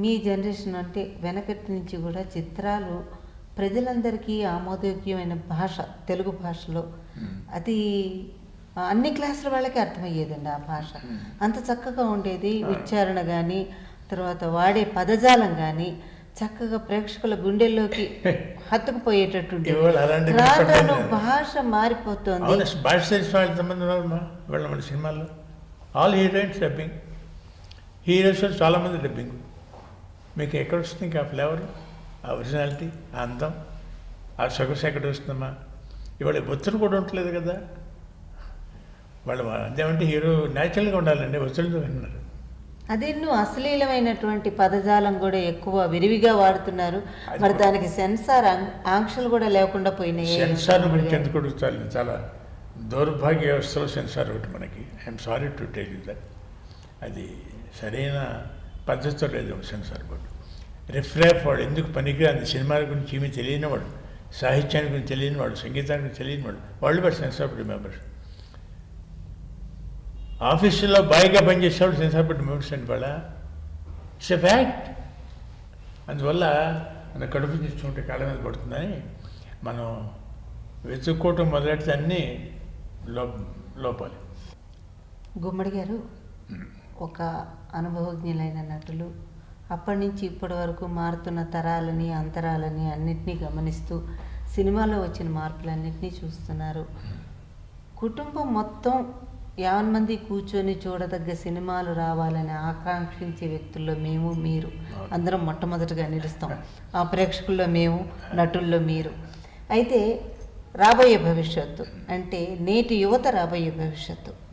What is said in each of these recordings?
మీ generation అంటే వెనకటి నుంచి కూడా చిత్రాలు ప్రజలందరికీ ఆమోదయోగ్యమైన భాష తెలుగు భాషలో. అది అన్ని క్లాసుల వాళ్ళకి అర్థమయ్యేదండి ఆ భాష. అంత చక్కగా ఉండేది. ఉచ్చారణ కానీ తర్వాత వాడే పదజాలం కానీ చక్కగా ప్రేక్షకుల గుండెల్లోకి హత్తుకుపోయేటట్టు రాను. భాష మారిపోతుంది. అవును భాష తెలిసిన వాళ్ళ సంబంధం సినిమాల్లో. ఆల్ హీరోయిన్స్ డబ్బింగ్ హీరోస్ చాలామంది డబ్బింగ్ మీకు ఎక్కడ వస్తుంది ఇంకా ఫ్లేవర్? ఆ ఒరిజినాలిటీ ఆ అందం? ఆ సొగసు ఎక్కడ వస్తుందమ్మా? ఇవాళ ఒత్తిడి కూడా ఉండలేదు కదా. వాళ్ళు అదేమంటే హీరో న్యాచురల్గా ఉండాలండి ఒత్తిడితో విన్నారు అదెన్నో అశ్లీలమైనటువంటి పదజాలం కూడా ఎక్కువ విరివిగా వాడుతున్నారు. అది మరి దానికి సెన్సార్ ఆంక్- ఆంక్షలు కూడా లేకుండా పోయినాయి సెన్సార్ గురించి ఎందుకు అడుగుతారు? చాలా దౌర్భాగ్య వ్యవస్థలో సెన్సార్ ఒకటి మనకి. I'm sorry to tell you that అది సరైన పద్ధతితో లేదు సెన్సార్ బోర్డు రిఫ్రాఫ్ వాడు ఎందుకు పనికిరాని సినిమాల గురించి ఏమీ తెలియనివాడు సాహిత్యాన్ని గురించి తెలియనివాడు సంగీతాన్ని గురించి తెలియనివాడు వాళ్ళు బట్ సెన్స్ ఆఫ్ మెంబర్స్ ఆఫీసులో బాయిగా పనిచేసేవాడు సెన్స్ ఆఫ్ రిమెంబర్స్ అండి వాళ్ళ ఇట్స్ ఎ ఫ్యాక్ట్. అందువల్ల మన కడుపు తీసుకుంటే కాళ్ళ మీద పడుతుందని మనం వెతుక్కోవటం మొదలెడితే అన్నీ లో లోపాలి. గుమ్మడి గారు ఒక అనుభవజ్ఞులైన నటులు అప్పటి నుంచి ఇప్పటి వరకు మారుతున్న తరాలని అంతరాలని అన్నిటినీ గమనిస్తూ సినిమాలో వచ్చిన మార్పులన్నింటినీ చూస్తున్నారు. కుటుంబం మొత్తం యావన్ మంది కూర్చొని చూడదగ్గ సినిమాలు రావాలని ఆకాంక్షించే వ్యక్తుల్లో మేము మీరు. అందరం మొట్టమొదటిగా నిలుస్తాం. ఆ ప్రేక్షకుల్లో మేము నటుల్లో మీరు. అయితే రాబోయే భవిష్యత్తు అంటే నేటి యువత రాబోయే భవిష్యత్తు.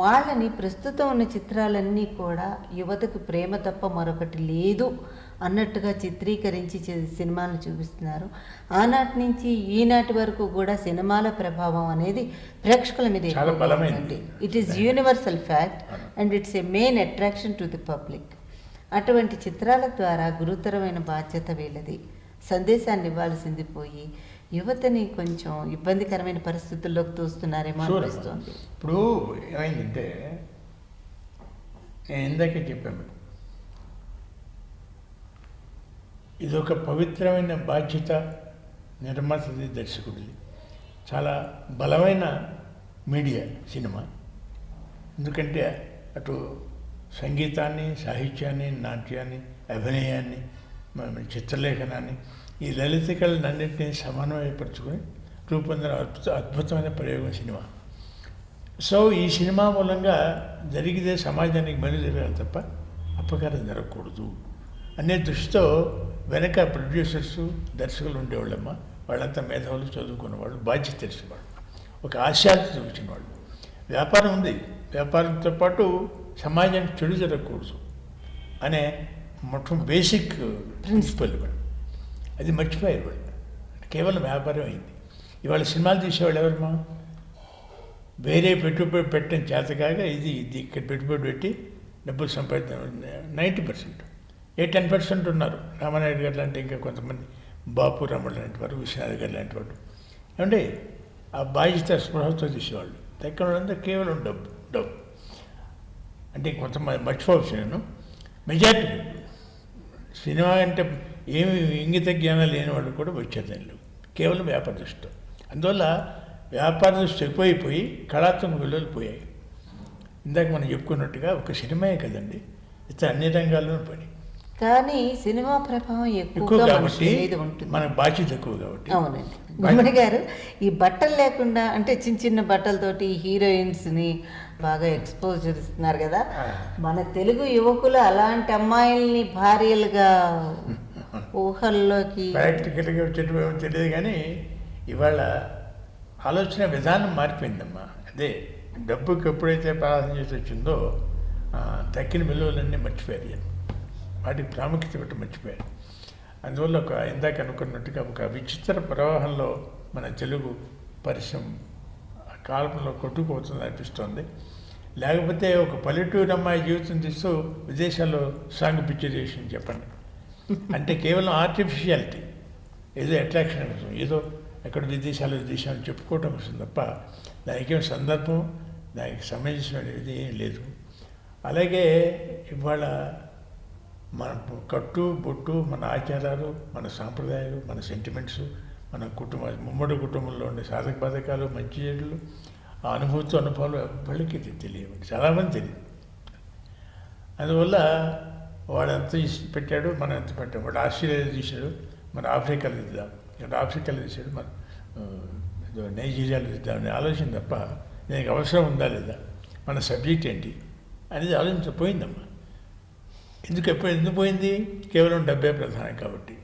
వాళ్ళని ప్రస్తుతం ఉన్న చిత్రాలన్నీ కూడా యువతకు ప్రేమ తప్ప మరొకటి లేదు అన్నట్టుగా చిత్రీకరించి సినిమాలను చూపిస్తున్నారు. ఆనాటి నుంచి ఈనాటి వరకు కూడా సినిమాల ప్రభావం అనేది ప్రేక్షకుల మీద it is universal fact and it's a main attraction to the public అటువంటి చిత్రాల ద్వారా గురుతరమైన బాధ్యత వీళ్ళది. సందేశాన్ని ఇవ్వాల్సింది పోయి యువతని కొంచెం ఇబ్బందికరమైన పరిస్థితుల్లోకి తోస్తున్నారేమో. అనిపిస్తుంది. ఇప్పుడు ఏమైందంటే నేను ఇందాకే చెప్పాను. ఇది ఒక పవిత్రమైన బాధ్యత నిర్మాతది దర్శకుడిది. చాలా బలమైన మీడియా సినిమా. ఎందుకంటే అటు సంగీతాన్ని సాహిత్యాన్ని నాట్యాన్ని అభినయాన్ని చిత్రలేఖనాన్ని ఈ లలిత కళలన్నింటినీ సమన్వయపరుచుకొని రూపొందిన అద్భుత అద్భుతమైన ప్రయోగం సినిమా. సో ఈ సినిమా మూలంగా జరిగితే సమాజానికి మేలు జరగాలి తప్ప అపకారం జరగకూడదు అనే దృష్టితో వెనక ప్రొడ్యూసర్స్ దర్శకులు ఉండేవాళ్ళమ్మ. వాళ్ళంతా మేధావులు చదువుకున్న వాళ్ళు బాధ్యత తెలిసినవాళ్ళు ఒక ఆశాలు చూపించిన వాళ్ళు. వ్యాపారం ఉంది. వ్యాపారంతో పాటు సమాజానికి చెడు జరగకూడదు అనే మొత్తం బేసిక్ ప్రిన్సిపల్ ఇవ్వండి. అది మర్చిపోయారు వాళ్ళు. కేవలం వ్యాపారం అయింది. ఇవాళ సినిమాలు తీసేవాళ్ళు ఎవరమ్మా? వేరే పెట్టుబడి పెట్టడం చేతకాక ఇది ఇది ఇక్కడ పెట్టుబడి పెట్టి డబ్బులు సంపాదించడం నైంటీ పర్సెంట్. ఏ టెన్ పర్సెంట్ ఉన్నారు? రామానాయుడు గారు లాంటి ఇంకా కొంతమంది. బాపు రమణ లాంటి వారు విశ్వనాథ్ గారు లాంటి వాడు ఏమంటే ఆ బాధ్యత స్పృహతో తీసేవాళ్ళు. దగ్గర వాళ్ళంతా కేవలం డబ్బు డబ్బు. అంటే కొంతమంది మర్చిపోవచ్చు నేను. మెజారిటీ సినిమా అంటే ఏమి ఇంగిత జ్ఞానం లేని వాళ్ళు కూడా వచ్చేది దానిలో కేవలం వ్యాపార దృష్టితో అందువల్ల వ్యాపార దృష్టి ఎక్కువైపోయి కళాత్మక విలువలు పోయాయి. ఇందాక మనం చెప్పుకున్నట్టుగా ఒక సినిమాయే కదండి. ఇతర అన్ని రంగాల్లోనూ పని కానీ సినిమా ప్రభావం ఎక్కువ ఎక్కువగా కాబట్టి మన బాధ్యత ఎక్కువ కాబట్టి. అవునండి. గుమ్మడి గారు ఈ బట్టలు లేకుండా అంటే చిన్న చిన్న బట్టలతోటి హీరోయిన్స్ని బాగా ఎక్స్పోజర్ ఇస్తున్నారు కదా. మన తెలుగు యువకులు అలాంటి అమ్మాయిల్ని భార్యలుగా ఊహల్లోకి ప్రాక్టికల్గా వచ్చేటమో తెలియదు కానీ ఇవాళ ఆలోచన విధానం మారిపోయిందమ్మా. అదే డబ్బుకి ఎప్పుడైతే ప్రార్థన చేసి వచ్చిందో తక్కిన విలువలన్నీ మర్చిపోయారు వాటి వాటికి ప్రాముఖ్యత పెట్టి మర్చిపోయారు. అందువల్ల ఒక ఇందాక అనుకున్నట్టుగా ఒక విచిత్ర ప్రవాహంలో మన తెలుగు పరిశ్రమ కాలంలో కొట్టుకుపోతుంది అనిపిస్తోంది. లేకపోతే ఒక పల్లెటూరు అమ్మాయి జీవితం తీస్తూ విదేశాల్లో సాంగ్ పిక్చరేషన్ చెప్పండి. అంటే కేవలం ఆర్టిఫిషియాలిటీ ఏదో అట్రాక్షన్ కోసం ఏదో ఎక్కడ విదేశాలు విదేశాలు చెప్పుకోవటం కోసం తప్ప దానికి సందర్భం దానికి సంబంధించినది ఏం లేదు. అలాగే ఇవాళ మన కట్టు బొట్టు మన ఆచారాలు మన సాంప్రదాయాలు మన సెంటిమెంట్స్ మన కుటుంబ ముమ్మడి కుటుంబంలో ఉండే సాధక బాధకాలు మంచి చెడులు ఆ అనుభూతి అనుభవాలు ఎవ్వరికి తెలియవు. చాలామంది తెలియదు. అందువల్ల వాడు ఎంత పెట్టాడు మనం ఎంత పెట్టాం? వాడు ఆస్ట్రేలియా తీశాడు మన ఆఫ్రికాలో తీద్దాం. ఇక్కడ ఆఫ్రికాలో తీశాడు మన ఏదో నైజీరియాలో తీద్దాం అనే ఆలోచన తప్ప దీనికి అవసరం ఉందా లేదా? మన సబ్జెక్ట్ ఏంటి? అనేది ఆలోచించపోయిందమ్మా ఎందుకు ఎప్పుడు ఎందుకు పోయింది? కేవలం డబ్బే ప్రధానం కాబట్టి.